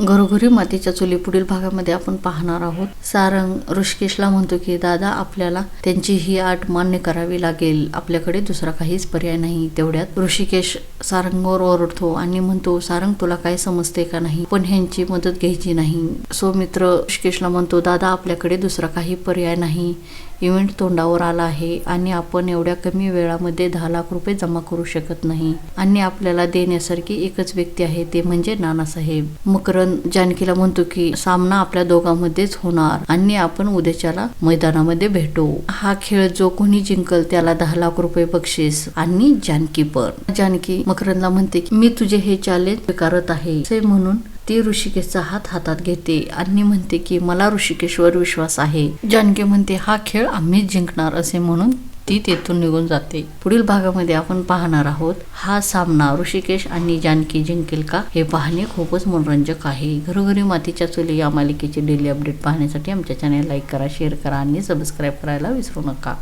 घरोघरी मातीच्या चुली पुढील भागामध्ये आपण पाहणार आहोत. सारंग ऋषिकेशला म्हणतो की दादा आपल्याला त्यांची ही आट मान्य करावी लागेल. आपल्याकडे दुसरा काहीच पर्याय नाही. तेवढ्यात ऋषिकेश सारंगवर ओरडतो आणि म्हणतो सारंग तुला काय समजते का नाही? पण ह्यांची मदत घ्यायची नाही. सौमित्र ऋषिकेशला म्हणतो दादा आपल्याकडे दुसरा काही पर्याय नाही. इव्हेंट तोंडावर आला आहे आणि आपण एवढ्या कमी वेळामध्ये दहा लाख रुपये जमा करू शकत नाही. आणि आपल्याला देण्यासारखी एकच व्यक्ती आहे ते म्हणजे नानासाहेब. आपण जानकीला म्हणतो की सामना आपल्या दोघांमध्येच होणार आणि आपण उद्याच्याला मैदानामध्ये भेटू. हा खेळ जो कोणी जिंकल त्याला दहा लाख रुपये बक्षीस आणि जानकी पण. जानकी मकरंदला म्हणते की मी तुझे हे चॅलेंज स्वीकारत आहे. असे म्हणून ती ऋषिकेशचा हात हातात घेते आणि म्हणते की मला ऋषिकेशवर विश्वास आहे. जानकी म्हणते हा खेळ आम्हीच जिंकणार असे म्हणून ती तेथून निघून जाते. पुढील भागामध्ये आपण पाहणार आहोत हा सामना ऋषिकेश आणि जानकी जिंकेल का? हे पाहणे खूपच मनोरंजक आहे. घरोघरी मातीच्या चुली या मालिकेचे डेली अपडेट पाहण्यासाठी आमच्या चॅनल लाईक करा शेअर करा आणि सबस्क्राईब करायला विसरू नका.